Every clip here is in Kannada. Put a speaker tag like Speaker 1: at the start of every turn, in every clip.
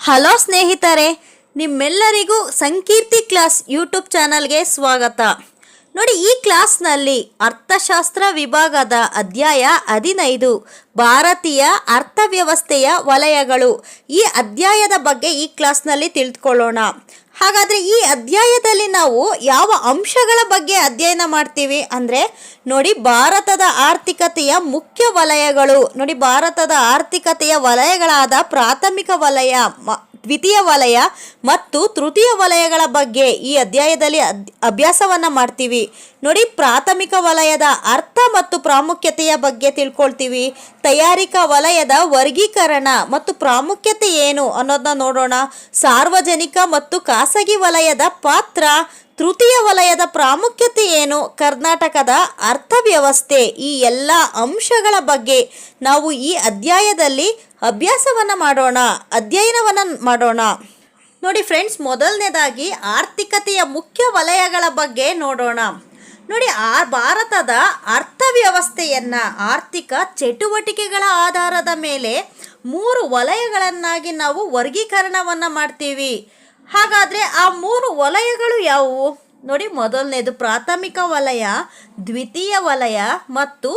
Speaker 1: ಹಲೋ ಸ್ನೇಹಿತರೆ, ನಿಮ್ಮೆಲ್ಲರಿಗೂ ಸಂಕೀರ್ತಿ ಕ್ಲಾಸ್ ಯೂಟ್ಯೂಬ್ ಚಾನಲ್ಗೆ ಸ್ವಾಗತ. ನೋಡಿ, ಈ ಕ್ಲಾಸ್ನಲ್ಲಿ ಅರ್ಥಶಾಸ್ತ್ರ ವಿಭಾಗದ ಅಧ್ಯಾಯ ಹದಿನೈದು, ಭಾರತೀಯ ಅರ್ಥವ್ಯವಸ್ಥೆಯ ವಲಯಗಳು. ಈ ಅಧ್ಯಾಯದ ಬಗ್ಗೆ ಈ ಕ್ಲಾಸ್ನಲ್ಲಿ ತಿಳಿದುಕೊಳ್ಳೋಣ. ಹಾಗಾದರೆ ಈ ಅಧ್ಯಾಯದಲ್ಲಿ ನಾವು ಯಾವ ಅಂಶಗಳ ಬಗ್ಗೆ ಅಧ್ಯಯನ ಮಾಡ್ತೀವಿ ಅಂದರೆ ನೋಡಿ ಭಾರತದ ಆರ್ಥಿಕತೆಯ ಮುಖ್ಯ ವಲಯಗಳು. ನೋಡಿ ಭಾರತದ ಆರ್ಥಿಕತೆಯ ವಲಯಗಳಾದ ಪ್ರಾಥಮಿಕ ವಲಯ ದ್ವಿತೀಯ ವಲಯ ಮತ್ತು ತೃತೀಯ ವಲಯಗಳ ಬಗ್ಗೆ ಈ ಅಧ್ಯಾಯದಲ್ಲಿ ಅಭ್ಯಾಸವನ್ನ ಮಾಡ್ತೀವಿ. ನೋಡಿ, ಪ್ರಾಥಮಿಕ ವಲಯದ ಅರ್ಥ ಮತ್ತು ಪ್ರಾಮುಖ್ಯತೆಯ ಬಗ್ಗೆ ತಿಳ್ಕೊಳ್ತೀವಿ. ತಯಾರಿಕಾ ವಲಯದ ವರ್ಗೀಕರಣ ಮತ್ತು ಪ್ರಾಮುಖ್ಯತೆ ಏನು ಅನ್ನೋದನ್ನ ನೋಡೋಣ. ಸಾರ್ವಜನಿಕ ಮತ್ತು ಖಾಸಗಿ ವಲಯದ ಪಾತ್ರ ತೃತೀಯ ವಲಯದ ಪ್ರಾಮುಖ್ಯತೆ ಏನು? ಕರ್ನಾಟಕದ ಅರ್ಥವ್ಯವಸ್ಥೆ, ಈ ಎಲ್ಲ ಅಂಶಗಳ ಬಗ್ಗೆ ನಾವು ಈ ಅಧ್ಯಾಯದಲ್ಲಿ ಅಭ್ಯಾಸವನ್ನು ಮಾಡೋಣ, ಅಧ್ಯಯನವನ್ನು ಮಾಡೋಣ. ನೋಡಿ ಫ್ರೆಂಡ್ಸ್, ಮೊದಲನೇದಾಗಿ ಆರ್ಥಿಕತೆಯ ಮುಖ್ಯ ವಲಯಗಳ ಬಗ್ಗೆ ನೋಡೋಣ. ನೋಡಿ, ಆ ಭಾರತದ ಅರ್ಥವ್ಯವಸ್ಥೆಯನ್ನು, ಆರ್ಥಿಕ ಚಟುವಟಿಕೆಗಳ ಆಧಾರದ ಮೇಲೆ ಮೂರು ವಲಯಗಳನ್ನಾಗಿ ನಾವು ವರ್ಗೀಕರಣವನ್ನು ಮಾಡ್ತೀವಿ. ಹಾಗಾದರೆ ಆ ಮೂರು ವಲಯಗಳು ಯಾವುವು? ನೋಡಿ, ಮೊದಲನೇದು ಪ್ರಾಥಮಿಕ ವಲಯ, ದ್ವಿತೀಯ ವಲಯ ಮತ್ತು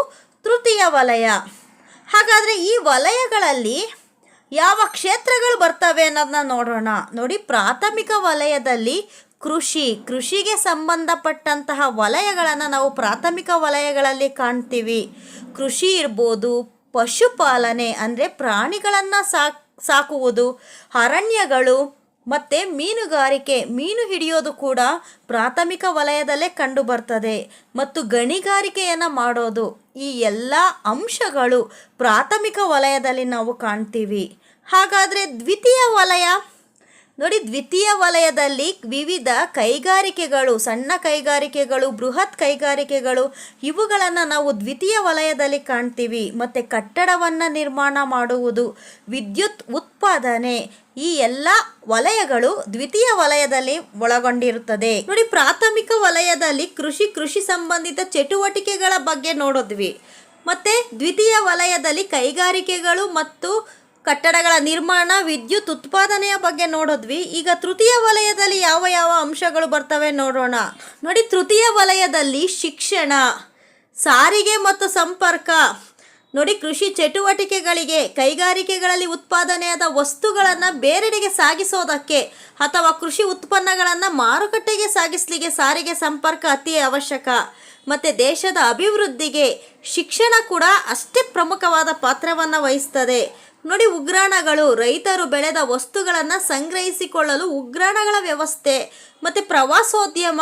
Speaker 1: ತೃತೀಯ ವಲಯ. ಹಾಗಾದರೆ ಈ ವಲಯಗಳಲ್ಲಿ ಯಾವ ಕ್ಷೇತ್ರಗಳು ಬರ್ತವೆ ಅನ್ನೋದನ್ನ ನೋಡೋಣ. ನೋಡಿ, ಪ್ರಾಥಮಿಕ ವಲಯದಲ್ಲಿ ಕೃಷಿ, ಕೃಷಿಗೆ ಸಂಬಂಧಪಟ್ಟಂತಹ ವಲಯಗಳನ್ನು ನಾವು ಪ್ರಾಥಮಿಕ ವಲಯಗಳಲ್ಲಿ ಕಾಣ್ತೀವಿ. ಕೃಷಿ ಇರ್ಬೋದು, ಪಶುಪಾಲನೆ ಅಂದರೆ ಪ್ರಾಣಿಗಳನ್ನು ಸಾಕ್, ಸಾಕುವುದು, ಅರಣ್ಯಗಳು ಮತ್ತು ಮೀನುಗಾರಿಕೆ, ಮೀನು ಹಿಡಿಯೋದು ಕೂಡ ಪ್ರಾಥಮಿಕ ವಲಯದಲ್ಲೇ ಕಂಡು ಬರ್ತದೆ ಮತ್ತು ಗಣಿಗಾರಿಕೆಯನ್ನು ಮಾಡೋದು ಈ ಎಲ್ಲ ಅಂಶಗಳು ಪ್ರಾಥಮಿಕ ವಲಯದಲ್ಲಿ ನಾವು ಕಾಣ್ತೀವಿ. ಹಾಗಾದರೆ ದ್ವಿತೀಯ ವಲಯ ನೋಡಿ, ದ್ವಿತೀಯ ವಲಯದಲ್ಲಿ ವಿವಿಧ ಕೈಗಾರಿಕೆಗಳು, ಸಣ್ಣ ಕೈಗಾರಿಕೆಗಳು, ಬೃಹತ್ ಕೈಗಾರಿಕೆಗಳು, ಇವುಗಳನ್ನು ನಾವು ದ್ವಿತೀಯ ವಲಯದಲ್ಲಿ ಕಾಣ್ತೀವಿ. ಮತ್ತು ಕಟ್ಟಡವನ್ನು ನಿರ್ಮಾಣ ಮಾಡುವುದು, ವಿದ್ಯುತ್ ಉತ್ಪಾದನೆ, ಈ ಎಲ್ಲ ವಲಯಗಳು ದ್ವಿತೀಯ ವಲಯದಲ್ಲಿ ಒಳಗೊಂಡಿರುತ್ತದೆ. ನೋಡಿ, ಪ್ರಾಥಮಿಕ ವಲಯದಲ್ಲಿ ಕೃಷಿ ಕೃಷಿ ಸಂಬಂಧಿತ ಚಟುವಟಿಕೆಗಳ ಬಗ್ಗೆ ನೋಡಿದ್ವಿ. ಮತ್ತು ದ್ವಿತೀಯ ವಲಯದಲ್ಲಿ ಕೈಗಾರಿಕೆಗಳು ಮತ್ತು ಕಟ್ಟಡಗಳ ನಿರ್ಮಾಣ, ವಿದ್ಯುತ್ ಉತ್ಪಾದನೆಯ ಬಗ್ಗೆ ನೋಡಿದ್ವಿ. ಈಗ ತೃತೀಯ ವಲಯದಲ್ಲಿ ಯಾವ ಯಾವ ಅಂಶಗಳು ಬರ್ತವೆ ನೋಡೋಣ. ನೋಡಿ, ತೃತೀಯ ವಲಯದಲ್ಲಿ ಶಿಕ್ಷಣ, ಸಾರಿಗೆ ಮತ್ತು ಸಂಪರ್ಕ. ನೋಡಿ, ಕೃಷಿ ಚಟುವಟಿಕೆಗಳಿಗೆ, ಕೈಗಾರಿಕೆಗಳಲ್ಲಿ ಉತ್ಪಾದನೆಯಾದ ವಸ್ತುಗಳನ್ನು ಬೇರೆಡೆಗೆ ಸಾಗಿಸೋದಕ್ಕೆ ಅಥವಾ ಕೃಷಿ ಉತ್ಪನ್ನಗಳನ್ನು ಮಾರುಕಟ್ಟೆಗೆ ಸಾಗಿಸಲಿಕ್ಕೆ ಸಾರಿಗೆ ಸಂಪರ್ಕ ಅತಿ ಅವಶ್ಯಕ. ಮತ್ತು ದೇಶದ ಅಭಿವೃದ್ಧಿಗೆ ಶಿಕ್ಷಣ ಕೂಡ ಅಷ್ಟೇ ಪ್ರಮುಖವಾದ ಪಾತ್ರವನ್ನು ವಹಿಸ್ತದೆ. ನೋಡಿ, ಉಗ್ರಾಣಗಳು ರೈತರು ಬೆಳೆದ ವಸ್ತುಗಳನ್ನು ಸಂಗ್ರಹಿಸಿಕೊಳ್ಳಲು ಉಗ್ರಾಣಗಳ ವ್ಯವಸ್ಥೆ, ಮತ್ತು ಪ್ರವಾಸೋದ್ಯಮ,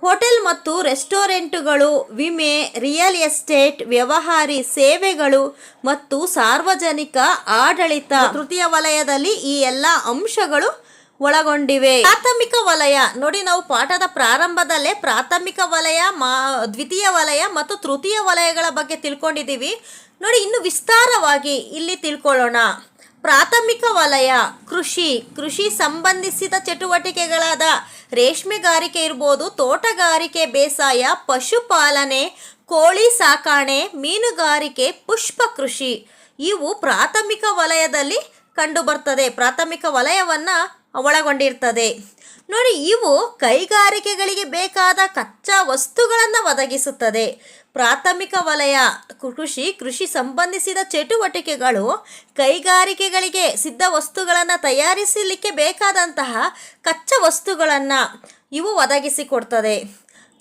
Speaker 1: ಹೋಟೆಲ್ ಮತ್ತು ರೆಸ್ಟೋರೆಂಟುಗಳು, ವಿಮೆ, ರಿಯಲ್ ಎಸ್ಟೇಟ್, ವ್ಯವಹಾರಿ ಸೇವೆಗಳು ಮತ್ತು ಸಾರ್ವಜನಿಕ ಆಡಳಿತ. ತೃತೀಯ ವಲಯದಲ್ಲಿ ಈ ಎಲ್ಲ ಅಂಶಗಳು ಒಳಗೊಂಡಿವೆ. ಪ್ರಾಥಮಿಕ ವಲಯ. ನೋಡಿ ನಾವು ಪಾಠದ ಪ್ರಾರಂಭದಲ್ಲೇ ಪ್ರಾಥಮಿಕ ವಲಯ, ಮಾ, ದ್ವಿತೀಯ ವಲಯ ಮತ್ತು ತೃತೀಯ ವಲಯಗಳ ಬಗ್ಗೆ ತಿಳ್ಕೊಂಡಿದ್ದೀವಿ. ನೋಡಿ ಇನ್ನು ವಿಸ್ತಾರವಾಗಿ ಇಲ್ಲಿ ತಿಳ್ಕೊಳ್ಳೋಣ. ಪ್ರಾಥಮಿಕ ವಲಯ, ಕೃಷಿ. ಕೃಷಿ ಸಂಬಂಧಿಸಿದ ಚಟುವಟಿಕೆಗಳಾದ ರೇಷ್ಮೆಗಾರಿಕೆ ಇರ್ಬೋದು, ತೋಟಗಾರಿಕೆ ಬೇಸಾಯ, ಪಶುಪಾಲನೆ, ಕೋಳಿ ಸಾಕಾಣೆ, ಮೀನುಗಾರಿಕೆ, ಪುಷ್ಪ ಕೃಷಿ. ಇವು ಪ್ರಾಥಮಿಕ ವಲಯದಲ್ಲಿ ಕಂಡುಬರ್ತದೆ. ಪ್ರಾಥಮಿಕ ವಲಯವನ್ನು ಒಳಗೊಂಡಿರ್ತದೆ. ನೋಡಿ, ಇವು ಕೈಗಾರಿಕೆಗಳಿಗೆ ಬೇಕಾದ ಕಚ್ಚಾ ವಸ್ತುಗಳನ್ನು ಒದಗಿಸುತ್ತದೆ. ಪ್ರಾಥಮಿಕ ವಲಯ, ಕೃಷಿ ಕೃಷಿ ಸಂಬಂಧಿಸಿದ ಚಟುವಟಿಕೆಗಳು ಕೈಗಾರಿಕೆಗಳಿಗೆ ಸಿದ್ಧ ವಸ್ತುಗಳನ್ನು ತಯಾರಿಸಲಿಕ್ಕೆ ಬೇಕಾದಂತಹ ಕಚ್ಚಾ ವಸ್ತುಗಳನ್ನು ಇವು ಒದಗಿಸಿಕೊಡ್ತದೆ.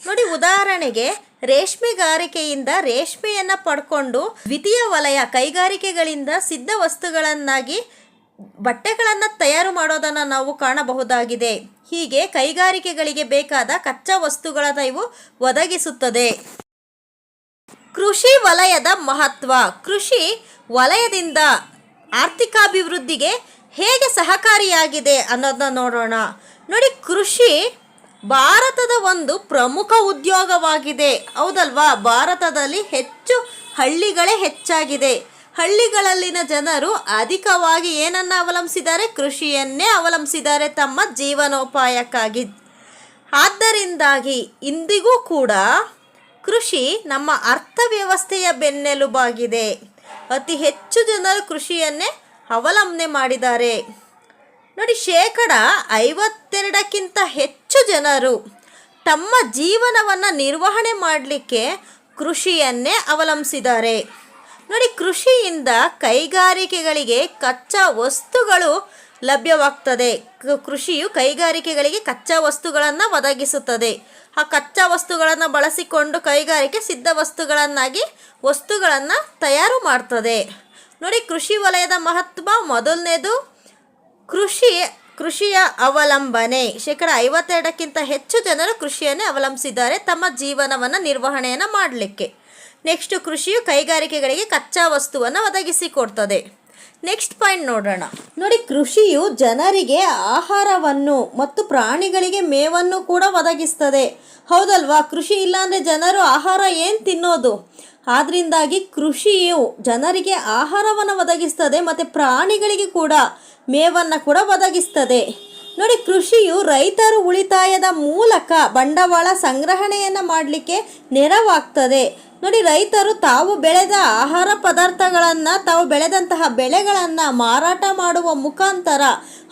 Speaker 1: ನೋಡಿ, ಉದಾಹರಣೆಗೆ ರೇಷ್ಮೆಗಾರಿಕೆಯಿಂದ ರೇಷ್ಮೆಯನ್ನು ಪಡ್ಕೊಂಡು ದ್ವಿತೀಯ ವಲಯ ಕೈಗಾರಿಕೆಗಳಿಂದ ಸಿದ್ಧ ವಸ್ತುಗಳನ್ನಾಗಿ ಬಟ್ಟೆಗಳನ್ನು ತಯಾರು ಮಾಡೋದನ್ನು ನಾವು ಕಾಣಬಹುದಾಗಿದೆ. ಹೀಗೆ ಕೈಗಾರಿಕೆಗಳಿಗೆ ಬೇಕಾದ ಕಚ್ಚಾ ವಸ್ತುಗಳನ್ನು ಇವು ಒದಗಿಸುತ್ತದೆ. ಕೃಷಿ ವಲಯದ ಮಹತ್ವ. ಕೃಷಿ ವಲಯದಿಂದ ಆರ್ಥಿಕಾಭಿವೃದ್ಧಿಗೆ ಹೇಗೆ ಸಹಕಾರಿಯಾಗಿದೆ ಅನ್ನೋದನ್ನ ನೋಡೋಣ. ನೋಡಿ, ಕೃಷಿ ಭಾರತದ ಒಂದು ಪ್ರಮುಖ ಉದ್ಯೋಗವಾಗಿದೆ. ಹೌದಲ್ವಾ? ಭಾರತದಲ್ಲಿ ಹೆಚ್ಚು ಹಳ್ಳಿಗಳೇ ಹೆಚ್ಚಾಗಿದೆ. ಹಳ್ಳಿಗಳಲ್ಲಿನ ಜನರು ಅಧಿಕವಾಗಿ ಏನನ್ನು ಅವಲಂಬಿಸಿದ್ದಾರೆ? ಕೃಷಿಯನ್ನೇ ಅವಲಂಬಿಸಿದ್ದಾರೆ ತಮ್ಮ ಜೀವನೋಪಾಯಕ್ಕಾಗಿ. ಆದ್ದರಿಂದಾಗಿ ಇಂದಿಗೂ ಕೂಡ ಕೃಷಿ ನಮ್ಮ ಅರ್ಥವ್ಯವಸ್ಥೆಯ ಬೆನ್ನೆಲುಬಾಗಿದೆ. ಅತಿ ಹೆಚ್ಚು ಜನರು ಕೃಷಿಯನ್ನೇ ಅವಲಂಬನೆ ಮಾಡಿದ್ದಾರೆ. ನೋಡಿ, ಶೇಕಡ ಐವತ್ತೆರಡಕ್ಕಿಂತ ಹೆಚ್ಚು ಜನರು ತಮ್ಮ ಜೀವನವನ್ನು ನಿರ್ವಹಣೆ ಮಾಡಲಿಕ್ಕೆ ಕೃಷಿಯನ್ನೇ ಅವಲಂಬಿಸಿದ್ದಾರೆ. ನೋಡಿ, ಕೃಷಿಯಿಂದ ಕೈಗಾರಿಕೆಗಳಿಗೆ ಕಚ್ಚಾ ವಸ್ತುಗಳು ಲಭ್ಯವಾಗ್ತದೆ. ಕೃಷಿಯು ಕೈಗಾರಿಕೆಗಳಿಗೆ ಕಚ್ಚಾ ವಸ್ತುಗಳನ್ನು ಒದಗಿಸುತ್ತದೆ. ಆ ಕಚ್ಚಾ ವಸ್ತುಗಳನ್ನು ಬಳಸಿಕೊಂಡು ಕೈಗಾರಿಕೆ ಸಿದ್ಧ ವಸ್ತುಗಳನ್ನಾಗಿ ವಸ್ತುಗಳನ್ನು ತಯಾರು ಮಾಡ್ತದೆ. ನೋಡಿ, ಕೃಷಿ ವಲಯದ ಮಹತ್ವ ಮೊದಲನೇದು, ಕೃಷಿ, ಕೃಷಿಯ ಅವಲಂಬನೆ. ಶೇಕಡ ಐವತ್ತೆರಡಕ್ಕಿಂತ ಹೆಚ್ಚು ಜನರು ಕೃಷಿಯನ್ನೇ ಅವಲಂಬಿಸಿದ್ದಾರೆ ತಮ್ಮ ಜೀವನವನ್ನು ನಿರ್ವಹಣೆಯನ್ನು ಮಾಡಲಿಕ್ಕೆ. ನೆಕ್ಸ್ಟ್ ಕೃಷಿಯು ಕೈಗಾರಿಕೆಗಳಿಗೆ ಕಚ್ಚಾ ವಸ್ತುವನ್ನು ಒದಗಿಸಿಕೊಡ್ತದೆ ನೆಕ್ಸ್ಟ್ ಪಾಯಿಂಟ್ ನೋಡೋಣ. ನೋಡಿ, ಕೃಷಿಯು ಜನರಿಗೆ ಆಹಾರವನ್ನು ಮತ್ತು ಪ್ರಾಣಿಗಳಿಗೆ ಮೇವನ್ನು ಕೂಡ ಒದಗಿಸ್ತದೆ. ಹೌದಲ್ವಾ? ಕೃಷಿ ಇಲ್ಲಾಂದರೆ ಜನರು ಆಹಾರ ಏನು ತಿನ್ನೋದು? ಆದ್ರಿಂದಾಗಿ ಕೃಷಿಯು ಜನರಿಗೆ ಆಹಾರವನ್ನು ಒದಗಿಸ್ತದೆ ಮತ್ತು ಪ್ರಾಣಿಗಳಿಗೆ ಕೂಡ ಮೇವನ್ನು ಕೂಡ ಒದಗಿಸ್ತದೆ. ನೋಡಿ, ಕೃಷಿಯು ರೈತರು ಉಳಿತಾಯದ ಮೂಲಕ ಬಂಡವಾಳ ಸಂಗ್ರಹಣೆಯನ್ನು ಮಾಡಲಿಕ್ಕೆ ನೆರವಾಗ್ತದೆ. ನೋಡಿ, ರೈತರು ತಾವು ಬೆಳೆದ ಆಹಾರ ಪದಾರ್ಥಗಳನ್ನು, ತಾವು ಬೆಳೆದಂತಹ ಬೆಳೆಗಳನ್ನು ಮಾರಾಟ ಮಾಡುವ ಮುಖಾಂತರ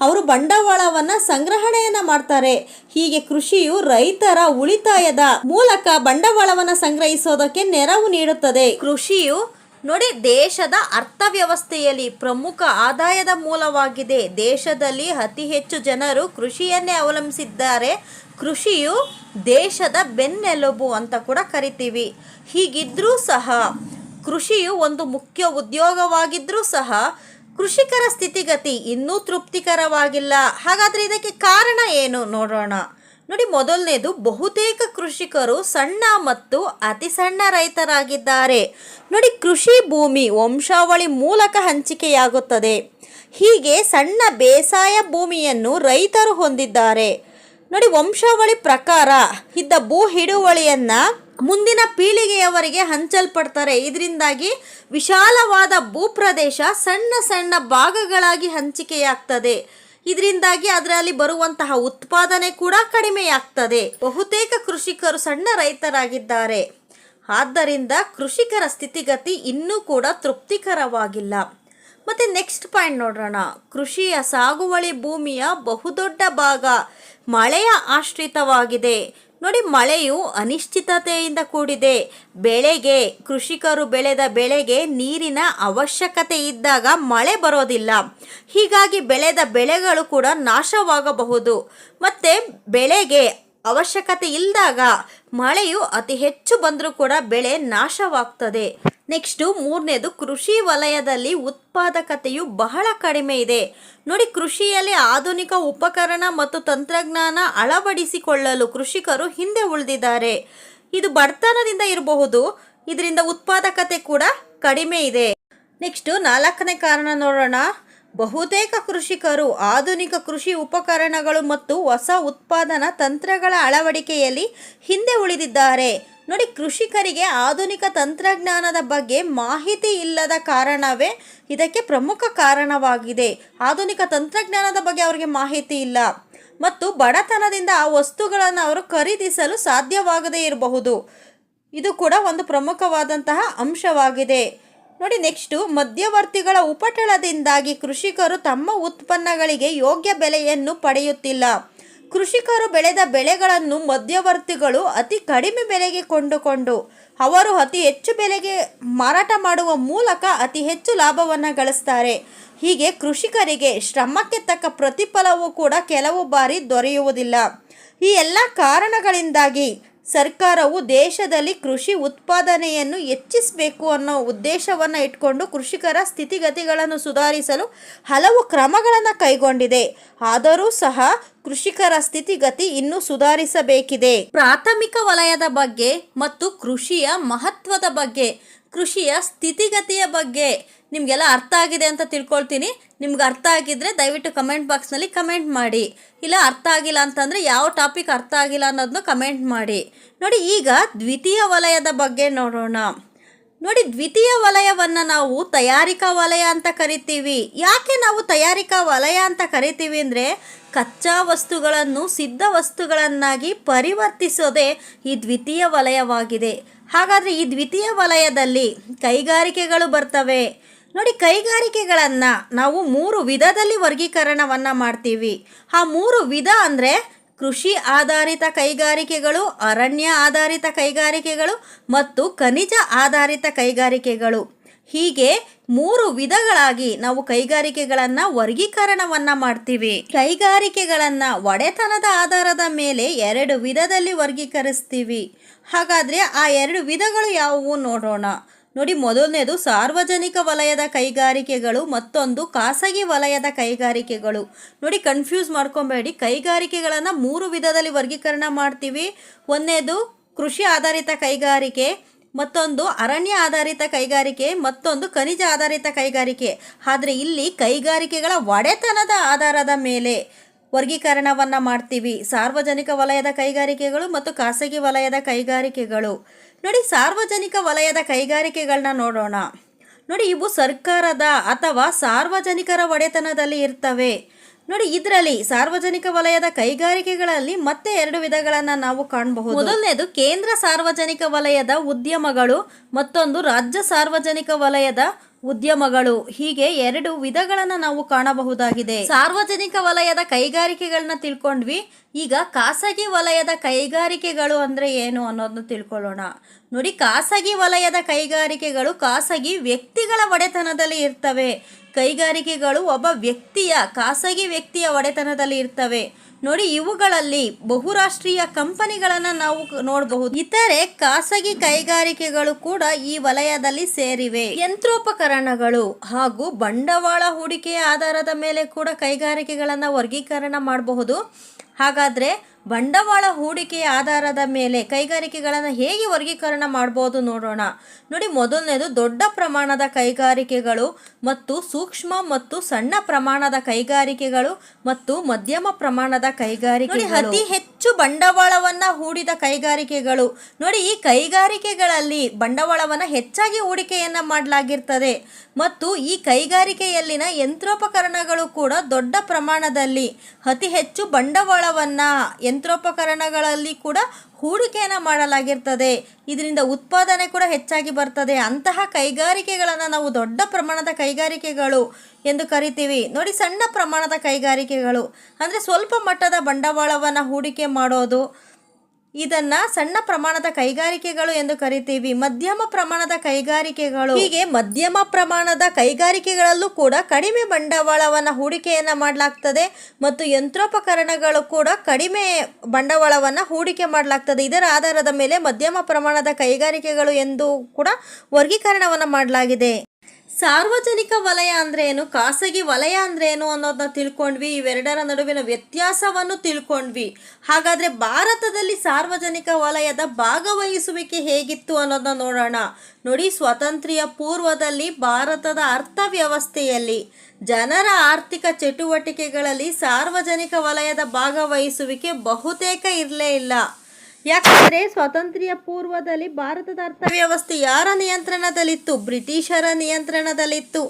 Speaker 1: ಅವರು ಬಂಡವಾಳವನ್ನು ಸಂಗ್ರಹಣೆಯನ್ನು ಮಾಡ್ತಾರೆ. ಹೀಗೆ ಕೃಷಿಯು ರೈತರ ಉಳಿತಾಯದ ಮೂಲಕ ಬಂಡವಾಳವನ್ನು ಸಂಗ್ರಹಿಸೋದಕ್ಕೆ ನೆರವು ನೀಡುತ್ತದೆ. ಕೃಷಿಯು ನೋಡಿ, ದೇಶದ ಅರ್ಥವ್ಯವಸ್ಥೆಯಲ್ಲಿ ಪ್ರಮುಖ ಆದಾಯದ ಮೂಲವಾಗಿದೆ. ದೇಶದಲ್ಲಿ ಅತಿ ಹೆಚ್ಚು ಜನರು ಕೃಷಿಯನ್ನೇ ಅವಲಂಬಿಸಿದ್ದಾರೆ. ಕೃಷಿಯು ದೇಶದ ಬೆನ್ನೆಲುಬು ಅಂತ ಕೂಡ ಕರಿತೀವಿ. ಹೀಗಿದ್ರೂ ಸಹ, ಕೃಷಿಯು ಒಂದು ಮುಖ್ಯ ಉದ್ಯೋಗವಾಗಿದ್ದರೂ ಸಹ, ಕೃಷಿಕರ ಸ್ಥಿತಿಗತಿ ಇನ್ನೂ ತೃಪ್ತಿಕರವಾಗಿಲ್ಲ. ಹಾಗಾದರೆ ಇದಕ್ಕೆ ಕಾರಣ ಏನು ನೋಡೋಣ. ನೋಡಿ, ಮೊದಲನೇದು, ಬಹುತೇಕ ಕೃಷಿಕರು ಸಣ್ಣ ಮತ್ತು ಅತಿ ಸಣ್ಣ ರೈತರಾಗಿದ್ದಾರೆ. ನೋಡಿ, ಕೃಷಿ ಭೂಮಿ ವಂಶಾವಳಿ ಮೂಲಕ ಹಂಚಿಕೆಯಾಗುತ್ತದೆ. ಹೀಗೆ ಸಣ್ಣ ಬೇಸಾಯ ಭೂಮಿಯನ್ನು ರೈತರು ಹೊಂದಿದ್ದಾರೆ. ನೋಡಿ, ವಂಶಾವಳಿ ಪ್ರಕಾರ ಇದ್ದ ಭೂ ಹಿಡುವಳಿಯನ್ನು ಮುಂದಿನ ಪೀಳಿಗೆಯವರಿಗೆ ಹಂಚಲ್ಪಡ್ತಾರೆ. ಇದರಿಂದಾಗಿ ವಿಶಾಲವಾದ ಭೂಪ್ರದೇಶ ಸಣ್ಣ ಸಣ್ಣ ಭಾಗಗಳಾಗಿ ಹಂಚಿಕೆಯಾಗ್ತದೆ. ಇದರಿಂದಾಗಿ ಅದರಲ್ಲಿ ಬರುವಂತಹ ಉತ್ಪಾದನೆ ಕೂಡ ಕಡಿಮೆಯಾಗ್ತದೆ. ಬಹುತೇಕ ಕೃಷಿಕರು ಸಣ್ಣ ರೈತರಾಗಿದ್ದಾರೆ. ಆದ್ದರಿಂದ ಕೃಷಿಕರ ಸ್ಥಿತಿಗತಿ ಇನ್ನೂ ಕೂಡ ತೃಪ್ತಿಕರವಾಗಿಲ್ಲ. ಮತ್ತು ನೆಕ್ಸ್ಟ್ ಪಾಯಿಂಟ್ ನೋಡೋಣ. ಕೃಷಿಯ ಸಾಗುವಳಿ ಭೂಮಿಯ ಬಹುದೊಡ್ಡ ಭಾಗ ಮಳೆಯ ಆಶ್ರಿತವಾಗಿದೆ. ನೋಡಿ ಮಳೆಯು ಅನಿಶ್ಚಿತತೆಯಿಂದ ಕೂಡಿದೆ. ಬೆಳೆಗೆ, ಕೃಷಿಕರು ಬೆಳೆದ ಬೆಳೆಗೆ ನೀರಿನ ಅವಶ್ಯಕತೆ ಇದ್ದಾಗ ಮಳೆ ಬರೋದಿಲ್ಲ. ಹೀಗಾಗಿ ಬೆಳೆದ ಬೆಳೆಗಳು ಕೂಡ ನಾಶವಾಗಬಹುದು. ಮತ್ತು ಬೆಳೆಗೆ ಅವಶ್ಯಕತೆ ಇಲ್ಲದಾಗ ಮಳೆಯು ಅತಿ ಹೆಚ್ಚು ಬಂದರೂ ಕೂಡ ಬೆಳೆ ನಾಶವಾಗ್ತದೆ. ನೆಕ್ಸ್ಟು ಮೂರನೇದು ಕೃಷಿ ವಲಯದಲ್ಲಿ ಉತ್ಪಾದಕತೆಯು ಬಹಳ ಕಡಿಮೆ ಇದೆ. ನೋಡಿ, ಕೃಷಿಯಲ್ಲಿ ಆಧುನಿಕ ಉಪಕರಣ ಮತ್ತು ತಂತ್ರಜ್ಞಾನ ಅಳವಡಿಸಿಕೊಳ್ಳಲು ಕೃಷಿಕರು ಹಿಂದೆ ಉಳಿದಿದ್ದಾರೆ. ಇದು ಬಡತನದಿಂದ ಇರಬಹುದು, ಇದರಿಂದ ಉತ್ಪಾದಕತೆ ಕೂಡ ಕಡಿಮೆ ಇದೆ. ನೆಕ್ಸ್ಟು ನಾಲ್ಕನೇ ಕಾರಣ ನೋಡೋಣ. ಬಹುತೇಕ ಕೃಷಿಕರು ಆಧುನಿಕ ಕೃಷಿ ಉಪಕರಣಗಳು ಮತ್ತು ಹೊಸ ಉತ್ಪಾದನಾ ತಂತ್ರಗಳ ಅಳವಡಿಕೆಯಲ್ಲಿ ಹಿಂದೆ ಉಳಿದಿದ್ದಾರೆ. ನೋಡಿ, ಕೃಷಿಕರಿಗೆ ಆಧುನಿಕ ತಂತ್ರಜ್ಞಾನದ ಬಗ್ಗೆ ಮಾಹಿತಿ ಇಲ್ಲದ ಕಾರಣವೇ ಇದಕ್ಕೆ ಪ್ರಮುಖ ಕಾರಣವಾಗಿದೆ. ಆಧುನಿಕ ತಂತ್ರಜ್ಞಾನದ ಬಗ್ಗೆ ಅವರಿಗೆ ಮಾಹಿತಿ ಇಲ್ಲ. ಮತ್ತು ಬಡತನದಿಂದ ಆ ವಸ್ತುಗಳನ್ನು ಅವರು ಖರೀದಿಸಲು ಸಾಧ್ಯವಾಗದೇ ಇರಬಹುದು. ಇದು ಕೂಡ ಒಂದು ಪ್ರಮುಖವಾದಂತಹ ಅಂಶವಾಗಿದೆ. ನೋಡಿ ನೆಕ್ಸ್ಟು ಮಧ್ಯವರ್ತಿಗಳ ಉಪಟಳದಿಂದಾಗಿ ಕೃಷಿಕರು ತಮ್ಮ ಉತ್ಪನ್ನಗಳಿಗೆ ಯೋಗ್ಯ ಬೆಲೆಯನ್ನು ಪಡೆಯುತ್ತಿಲ್ಲ. ಕೃಷಿಕರು ಬೆಳೆದ ಬೆಳೆಗಳನ್ನು ಮಧ್ಯವರ್ತಿಗಳು ಅತಿ ಕಡಿಮೆ ಬೆಲೆಗೆ ಕೊಂಡುಕೊಂಡು ಅವರು ಅತಿ ಹೆಚ್ಚು ಬೆಲೆಗೆ ಮಾರಾಟ ಮಾಡುವ ಮೂಲಕ ಅತಿ ಹೆಚ್ಚು ಲಾಭವನ್ನು ಗಳಿಸ್ತಾರೆ. ಹೀಗೆ ಕೃಷಿಕರಿಗೆ ಶ್ರಮಕ್ಕೆ ತಕ್ಕ ಪ್ರತಿಫಲವೂ ಕೂಡ ಕೆಲವು ಬಾರಿ ದೊರೆಯುವುದಿಲ್ಲ. ಈ ಎಲ್ಲ ಕಾರಣಗಳಿಂದಾಗಿ ಸರ್ಕಾರವು ದೇಶದಲ್ಲಿ ಕೃಷಿ ಉತ್ಪಾದನೆಯನ್ನು ಹೆಚ್ಚಿಸಬೇಕು ಅನ್ನೋ ಉದ್ದೇಶವನ್ನು ಇಟ್ಕೊಂಡು ಕೃಷಿಕರ ಸ್ಥಿತಿಗತಿಗಳನ್ನು ಸುಧಾರಿಸಲು ಹಲವು ಕ್ರಮಗಳನ್ನು ಕೈಗೊಂಡಿದೆ. ಆದರೂ ಸಹ ಕೃಷಿಕರ ಸ್ಥಿತಿಗತಿ ಇನ್ನೂ ಸುಧಾರಿಸಬೇಕಿದೆ. ಪ್ರಾಥಮಿಕ ವಲಯದ ಬಗ್ಗೆ ಮತ್ತು ಕೃಷಿಯ ಮಹತ್ವದ ಬಗ್ಗೆ ಕೃಷಿಯ ಸ್ಥಿತಿಗತಿಯ ಬಗ್ಗೆ ನಿಮಗೆಲ್ಲ ಅರ್ಥ ಆಗಿದೆ ಅಂತ ತಿಳ್ಕೊಳ್ತೀನಿ. ನಿಮ್ಗೆ ಅರ್ಥ ಆಗಿದ್ರೆ ದಯವಿಟ್ಟು ಕಮೆಂಟ್ ಬಾಕ್ಸ್ನಲ್ಲಿ ಕಮೆಂಟ್ ಮಾಡಿ. ಇಲ್ಲ ಅರ್ಥ ಆಗಿಲ್ಲ ಅಂತಂದರೆ ಯಾವ ಟಾಪಿಕ್ ಅರ್ಥ ಆಗಿಲ್ಲ ಅನ್ನೋದನ್ನ ಕಮೆಂಟ್ ಮಾಡಿ. ನೋಡಿ, ಈಗ ದ್ವಿತೀಯ ವಲಯದ ಬಗ್ಗೆ ನೋಡೋಣ. ನೋಡಿ, ದ್ವಿತೀಯ ವಲಯವನ್ನು ನಾವು ತಯಾರಿಕಾ ವಲಯ ಅಂತ ಕರಿತೀವಿ. ಯಾಕೆ ನಾವು ತಯಾರಿಕಾ ವಲಯ ಅಂತ ಕರಿತೀವಿ ಅಂದರೆ ಕಚ್ಚಾ ವಸ್ತುಗಳನ್ನು ಸಿದ್ಧ ವಸ್ತುಗಳನ್ನಾಗಿ ಪರಿವರ್ತಿಸೋದೇ ಈ ದ್ವಿತೀಯ ವಲಯವಾಗಿದೆ. ಹಾಗಾದರೆ ಈ ದ್ವಿತೀಯ ವಲಯದಲ್ಲಿ ಕೈಗಾರಿಕೆಗಳು ಬರ್ತವೆ. ನೋಡಿ, ಕೈಗಾರಿಕೆಗಳನ್ನು ನಾವು ಮೂರು ವಿಧದಲ್ಲಿ ವರ್ಗೀಕರಣವನ್ನು ಮಾಡ್ತೀವಿ. ಆ ಮೂರು ವಿಧ ಅಂದರೆ ಕೃಷಿ ಆಧಾರಿತ ಕೈಗಾರಿಕೆಗಳು, ಅರಣ್ಯ ಆಧಾರಿತ ಕೈಗಾರಿಕೆಗಳು ಮತ್ತು ಖನಿಜ ಆಧಾರಿತ ಕೈಗಾರಿಕೆಗಳು. ಹೀಗೆ ಮೂರು ವಿಧಗಳಾಗಿ ನಾವು ಕೈಗಾರಿಕೆಗಳನ್ನು ವರ್ಗೀಕರಣವನ್ನು ಮಾಡ್ತೀವಿ. ಕೈಗಾರಿಕೆಗಳನ್ನು ಒಡೆತನದ ಆಧಾರದ ಮೇಲೆ ಎರಡು ವಿಧದಲ್ಲಿ ವರ್ಗೀಕರಿಸ್ತೀವಿ. ಹಾಗಾದರೆ ಆ ಎರಡು ವಿಧಗಳು ಯಾವುವು ನೋಡೋಣ. ನೋಡಿ, ಮೊದಲನೇದು ಸಾರ್ವಜನಿಕ ವಲಯದ ಕೈಗಾರಿಕೆಗಳು, ಮತ್ತೊಂದು ಖಾಸಗಿ ವಲಯದ ಕೈಗಾರಿಕೆಗಳು. ನೋಡಿ ಕನ್ಫ್ಯೂಸ್ ಮಾಡ್ಕೊಬೇಡಿ. ಕೈಗಾರಿಕೆಗಳನ್ನು ಮೂರು ವಿಧದಲ್ಲಿ ವರ್ಗೀಕರಣ ಮಾಡ್ತೀವಿ. ಒಂದನೇದು ಕೃಷಿ ಆಧಾರಿತ ಕೈಗಾರಿಕೆ, ಮತ್ತೊಂದು ಅರಣ್ಯ ಆಧಾರಿತ ಕೈಗಾರಿಕೆ, ಮತ್ತೊಂದು ಖನಿಜ ಆಧಾರಿತ ಕೈಗಾರಿಕೆ. ಆದರೆ ಇಲ್ಲಿ ಕೈಗಾರಿಕೆಗಳ ಒಡೆತನದ ಆಧಾರದ ಮೇಲೆ ವರ್ಗೀಕರಣವನ್ನು ಮಾಡ್ತೀವಿ. ಸಾರ್ವಜನಿಕ ವಲಯದ ಕೈಗಾರಿಕೆಗಳು ಮತ್ತು ಖಾಸಗಿ ವಲಯದ ಕೈಗಾರಿಕೆಗಳು. ನೋಡಿ, ಸಾರ್ವಜನಿಕ ವಲಯದ ಕೈಗಾರಿಕೆಗಳನ್ನ ನೋಡೋಣ. ನೋಡಿ, ಇವು ಸರ್ಕಾರದ ಅಥವಾ ಸಾರ್ವಜನಿಕರ ಒಡೆತನದಲ್ಲಿ ಇರ್ತವೆ. ನೋಡಿ, ಇದರಲ್ಲಿ ಸಾರ್ವಜನಿಕ ವಲಯದ ಕೈಗಾರಿಕೆಗಳಲ್ಲಿ ಮತ್ತೆ ಎರಡು ವಿಧಗಳನ್ನು ನಾವು ಕಾಣಬಹುದು. ಮೊದಲನೇದು ಕೇಂದ್ರ ಸಾರ್ವಜನಿಕ ವಲಯದ ಉದ್ಯಮಗಳು, ಮತ್ತೊಂದು ರಾಜ್ಯ ಸಾರ್ವಜನಿಕ ವಲಯದ ಉದ್ಯಮಗಳು. ಹೀಗೆ ಎರಡು ವಿಧಗಳನ್ನು ನಾವು ಕಾಣಬಹುದಾಗಿದೆ. ಸಾರ್ವಜನಿಕ ವಲಯದ ಕೈಗಾರಿಕೆಗಳನ್ನ ತಿಳ್ಕೊಂಡ್ವಿ. ಈಗ ಖಾಸಗಿ ವಲಯದ ಕೈಗಾರಿಕೆಗಳು ಅಂದ್ರೆ ಏನು ಅನ್ನೋದನ್ನ ತಿಳ್ಕೊಳ್ಳೋಣ. ನೋಡಿ, ಖಾಸಗಿ ವಲಯದ ಕೈಗಾರಿಕೆಗಳು ಖಾಸಗಿ ವ್ಯಕ್ತಿಗಳ ಒಡೆತನದಲ್ಲಿ ಇರ್ತವೆ. ಕೈಗಾರಿಕೆಗಳು ಒಬ್ಬ ವ್ಯಕ್ತಿಯ, ಖಾಸಗಿ ವ್ಯಕ್ತಿಯ ಒಡೆತನದಲ್ಲಿ ಇರ್ತವೆ. ನೋಡಿ, ಇವುಗಳಲ್ಲಿ ಬಹುರಾಷ್ಟ್ರೀಯ ಕಂಪನಿಗಳನ್ನು ನಾವು ನೋಡಬಹುದು. ಇತರೆ ಖಾಸಗಿ ಕೈಗಾರಿಕೆಗಳು ಕೂಡ ಈ ವಲಯದಲ್ಲಿ ಸೇರಿವೆ. ಯಂತ್ರೋಪಕರಣಗಳು ಹಾಗೂ ಬಂಡವಾಳ ಹೂಡಿಕೆಯ ಆಧಾರದ ಮೇಲೆ ಕೂಡ ಕೈಗಾರಿಕೆಗಳನ್ನು ವರ್ಗೀಕರಣ ಮಾಡಬಹುದು. ಹಾಗಾದರೆ ಬಂಡವಾಳ ಹೂಡಿಕೆಯ ಆಧಾರದ ಮೇಲೆ ಕೈಗಾರಿಕೆಗಳನ್ನು ಹೇಗೆ ವರ್ಗೀಕರಣ ಮಾಡ್ಬೋದು ನೋಡೋಣ. ನೋಡಿ, ಮೊದಲನೇದು ದೊಡ್ಡ ಪ್ರಮಾಣದ ಕೈಗಾರಿಕೆಗಳು ಮತ್ತು ಸೂಕ್ಷ್ಮ ಮತ್ತು ಸಣ್ಣ ಪ್ರಮಾಣದ ಕೈಗಾರಿಕೆಗಳು ಮತ್ತು ಮಧ್ಯಮ ಪ್ರಮಾಣದ ಕೈಗಾರಿಕೆ ಅತಿ ಹೆಚ್ಚು ಬಂಡವಾಳವನ್ನ ಹೂಡಿದ ಕೈಗಾರಿಕೆಗಳು. ನೋಡಿ, ಈ ಕೈಗಾರಿಕೆಗಳಲ್ಲಿ ಬಂಡವಾಳವನ್ನ ಹೆಚ್ಚಾಗಿ ಹೂಡಿಕೆಯನ್ನ ಮಾಡಲಾಗಿರ್ತದೆ. ಮತ್ತು ಈ ಕೈಗಾರಿಕೆಯಲ್ಲಿನ ಯಂತ್ರೋಪಕರಣಗಳು ಕೂಡ ದೊಡ್ಡ ಪ್ರಮಾಣದಲ್ಲಿ, ಅತಿ ಹೆಚ್ಚು ಬಂಡವಾಳವನ್ನು ಯಂತ್ರೋಪಕರಣಗಳಲ್ಲಿ ಕೂಡ ಹೂಡಿಕೆಯನ್ನು ಮಾಡಲಾಗಿರ್ತದೆ. ಇದರಿಂದ ಉತ್ಪಾದನೆ ಕೂಡ ಹೆಚ್ಚಾಗಿ ಬರ್ತದೆ. ಅಂತಹ ಕೈಗಾರಿಕೆಗಳನ್ನು ನಾವು ದೊಡ್ಡ ಪ್ರಮಾಣದ ಕೈಗಾರಿಕೆಗಳು ಎಂದು ಕರಿತೀವಿ. ನೋಡಿ, ಸಣ್ಣ ಪ್ರಮಾಣದ ಕೈಗಾರಿಕೆಗಳು. ಅಂದರೆ ಸ್ವಲ್ಪ ಮಟ್ಟದ ಬಂಡವಾಳವನ್ನು ಹೂಡಿಕೆ ಮಾಡೋದು ಇದನ್ನ ಸಣ್ಣ ಪ್ರಮಾಣದ ಕೈಗಾರಿಕೆಗಳು ಎಂದು ಕರಿತೀವಿ. ಮಧ್ಯಮ ಪ್ರಮಾಣದ ಕೈಗಾರಿಕೆಗಳು. ಹೀಗೆ ಮಧ್ಯಮ ಪ್ರಮಾಣದ ಕೈಗಾರಿಕೆಗಳಲ್ಲೂ ಕೂಡ ಕಡಿಮೆ ಬಂಡವಾಳವನ್ನು ಹೂಡಿಕೆಯನ್ನು ಮಾಡಲಾಗ್ತದೆ ಮತ್ತು ಯಂತ್ರೋಪಕರಣಗಳು ಕೂಡ ಕಡಿಮೆ ಬಂಡವಾಳವನ್ನು ಹೂಡಿಕೆ ಮಾಡಲಾಗ್ತದೆ. ಇದರ ಆಧಾರದ ಮೇಲೆ ಮಧ್ಯಮ ಪ್ರಮಾಣದ ಕೈಗಾರಿಕೆಗಳು ಎಂದು ಕೂಡ ವರ್ಗೀಕರಣವನ್ನು ಮಾಡಲಾಗಿದೆ. ಸಾರ್ವಜನಿಕ ವಲಯ ಅಂದ್ರೆ ಏನು? ಖಾಸಗಿ ವಲಯ ಅಂದ್ರೆ ಏನು ಅನ್ನೋದನ್ನ ತಿಳ್ಕೊಂಡ್ವಿ. ಇವೆರಡರ ನಡುವಿನ ವ್ಯತ್ಯಾಸವನ್ನು ತಿಳ್ಕೊಂಡ್ವಿ. ಹಾಗಾದ್ರೆ ಭಾರತದಲ್ಲಿ ಸಾರ್ವಜನಿಕ ವಲಯದ ಭಾಗವಹಿಸುವಿಕೆ ಹೇಗಿತ್ತು ಅನ್ನೋದನ್ನ ನೋಡೋಣ. ನೋಡಿ, ಸ್ವಾತಂತ್ರ್ಯ ಪೂರ್ವದಲ್ಲಿ ಭಾರತದ ಅರ್ಥವ್ಯವಸ್ಥೆಯಲ್ಲಿ ಜನರ ಆರ್ಥಿಕ ಚಟುವಟಿಕೆಗಳಲ್ಲಿ ಸಾರ್ವಜನಿಕ ವಲಯದ ಭಾಗವಹಿಸುವಿಕೆ ಬಹುತೇಕ ಇರಲೇ ಇಲ್ಲ. ಯಾಕಂದ್ರೆ ಸ್ವಾತಂತ್ರ್ಯ ಪೂರ್ವದಲ್ಲಿ ಭಾರತದ ಅರ್ಥವ್ಯವಸ್ಥೆ ಯಾರ ನಿಯಂತ್ರಣದಲ್ಲಿತ್ತು? ಬ್ರಿಟಿಷರ ನಿಯಂತ್ರಣದಲ್ಲಿತ್ತು.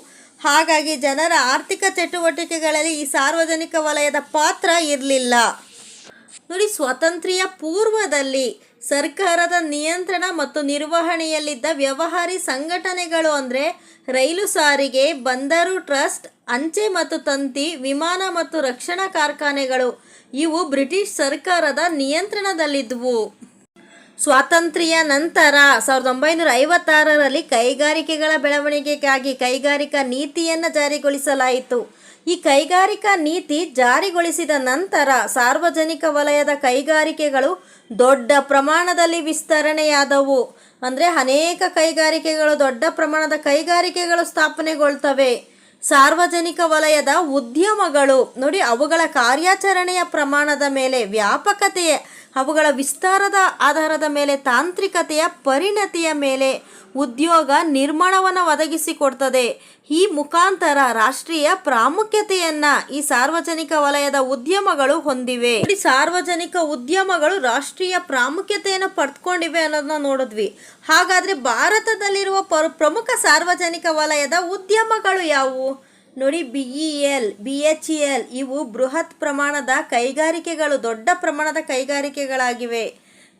Speaker 1: ಹಾಗಾಗಿ ಜನರ ಆರ್ಥಿಕ ಚಟುವಟಿಕೆಗಳಲ್ಲಿ ಈ ಸಾರ್ವಜನಿಕ ವಲಯದ ಪಾತ್ರ ಇರಲಿಲ್ಲ. ನೋಡಿ, ಸ್ವಾತಂತ್ರ್ಯ ಪೂರ್ವದಲ್ಲಿ ಸರ್ಕಾರದ ನಿಯಂತ್ರಣ ಮತ್ತು ನಿರ್ವಹಣೆಯಲ್ಲಿದ್ದ ವ್ಯವಹಾರಿ ಸಂಘಟನೆಗಳು ಅಂದರೆ ರೈಲು ಸಾರಿಗೆ, ಬಂದರು ಟ್ರಸ್ಟ್, ಅಂಚೆ ಮತ್ತು ತಂತಿ, ವಿಮಾನ ಮತ್ತು ರಕ್ಷಣಾ ಕಾರ್ಖಾನೆಗಳು. ಇವು ಬ್ರಿಟಿಷ್ ಸರ್ಕಾರದ ನಿಯಂತ್ರಣದಲ್ಲಿದ್ದವು ಸ್ವಾತಂತ್ರ್ಯ ನಂತರ ಸಾವಿರದ ಒಂಬೈನೂರ ಐವತ್ತಾರರಲ್ಲಿ ಕೈಗಾರಿಕೆಗಳ ಬೆಳವಣಿಗೆಗಾಗಿ ಕೈಗಾರಿಕಾ ನೀತಿಯನ್ನು ಜಾರಿಗೊಳಿಸಲಾಯಿತು. ಈ ಕೈಗಾರಿಕಾ ನೀತಿ ಜಾರಿಗೊಳಿಸಿದ ನಂತರ ಸಾರ್ವಜನಿಕ ವಲಯದ ಕೈಗಾರಿಕೆಗಳು ದೊಡ್ಡ ಪ್ರಮಾಣದಲ್ಲಿ ವಿಸ್ತರಣೆಯಾದವು. ಅಂದರೆ ಅನೇಕ ಕೈಗಾರಿಕೆಗಳು ದೊಡ್ಡ ಪ್ರಮಾಣದ ಕೈಗಾರಿಕೆಗಳು ಸ್ಥಾಪನೆಗೊಳ್ತವೆ. ಸಾರ್ವಜನಿಕ ವಲಯದ ಉದ್ಯಮಗಳು. ನೋಡಿ ಅವುಗಳ ಕಾರ್ಯಾಚರಣೆಯ ಪ್ರಮಾಣದ ಮೇಲೆ ವ್ಯಾಪಕತೆಯ ಅವುಗಳ ವಿಸ್ತಾರದ ಆಧಾರದ ಮೇಲೆ ತಾಂತ್ರಿಕತೆಯ ಪರಿಣತಿಯ ಮೇಲೆ ಉದ್ಯೋಗ ನಿರ್ಮಾಣವನ್ನು ಒದಗಿಸಿಕೊಡ್ತದೆ. ಈ ಮುಖಾಂತರ ರಾಷ್ಟ್ರೀಯ ಪ್ರಾಮುಖ್ಯತೆಯನ್ನು ಈ ಸಾರ್ವಜನಿಕ ವಲಯದ ಉದ್ಯಮಗಳು ಹೊಂದಿವೆ. ಈ ಸಾರ್ವಜನಿಕ ಉದ್ಯಮಗಳು ರಾಷ್ಟ್ರೀಯ ಪ್ರಾಮುಖ್ಯತೆಯನ್ನು ಪಡೆದುಕೊಂಡಿವೆ ಅನ್ನೋದನ್ನ ನೋಡಿದ್ವಿ. ಹಾಗಾದ್ರೆ ಭಾರತದಲ್ಲಿರುವ ಪರ ಪ್ರಮುಖ ಸಾರ್ವಜನಿಕ ವಲಯದ ಉದ್ಯಮಗಳು ಯಾವುವು? ನೋಡಿ B E L B H E L ಇವು ಬೃಹತ್ ಪ್ರಮಾಣದ ಕೈಗಾರಿಕೆಗಳು, ದೊಡ್ಡ ಪ್ರಮಾಣದ ಕೈಗಾರಿಕೆಗಳಾಗಿವೆ.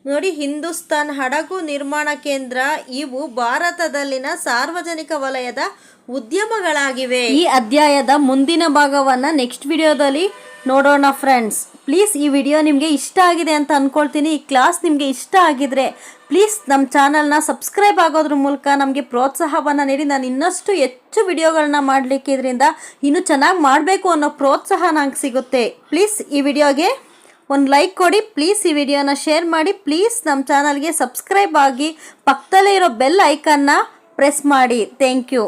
Speaker 1: ನೋಡಿ, ಹಿಂದೂಸ್ತಾನ್ ಹಡಗು ನಿರ್ಮಾಣ ಕೇಂದ್ರ ಇವು ಭಾರತದಲ್ಲಿನ ಸಾರ್ವಜನಿಕ ವಲಯದ ಉದ್ಯಮಗಳಾಗಿವೆ. ಈ ಅಧ್ಯಾಯದ ಮುಂದಿನ ಭಾಗವನ್ನು ನೆಕ್ಸ್ಟ್ ವಿಡಿಯೋದಲ್ಲಿ ನೋಡೋಣ ಫ್ರೆಂಡ್ಸ್ ಪ್ಲೀಸ್ ಈ ವಿಡಿಯೋ ನಿಮಗೆ ಇಷ್ಟ ಆಗಿದೆ ಅಂತ ಅಂದ್ಕೊಳ್ತೀನಿ ಈ ಕ್ಲಾಸ್ ನಿಮಗೆ ಇಷ್ಟ ಆಗಿದ್ರೆ ಪ್ಲೀಸ್ ನಮ್ಮ ಚಾನಲ್ನ ಸಬ್ಸ್ಕ್ರೈಬ್ ಆಗೋದ್ರ ಮೂಲಕ ನಮಗೆ ಪ್ರೋತ್ಸಾಹವನ್ನು ನೀಡಿ. ನಾನು ಇನ್ನಷ್ಟು ಹೆಚ್ಚು ವಿಡಿಯೋಗಳನ್ನ ಮಾಡಲಿಕ್ಕೆ ಇದರಿಂದ ಇನ್ನೂ ಚೆನ್ನಾಗಿ ಮಾಡಬೇಕು ಅನ್ನೋ ಪ್ರೋತ್ಸಾಹ ನಂಗೆ ಸಿಗುತ್ತೆ. ಪ್ಲೀಸ್ ಈ ವಿಡಿಯೋಗೆ ಒಂದು ಲೈಕ್ ಕೊಡಿ. ಪ್ಲೀಸ್ ಈ ವಿಡಿಯೋನ ಶೇರ್ ಮಾಡಿ. ಪ್ಲೀಸ್ ನಮ್ಮ ಚಾನಲ್ಗೆ ಸಬ್ಸ್ಕ್ರೈಬ್ ಆಗಿ ಪಕ್ಕದಲ್ಲೇ ಇರೋ ಬೆಲ್ ಐಕನ್ನ ಪ್ರೆಸ್ ಮಾಡಿ. Thank you.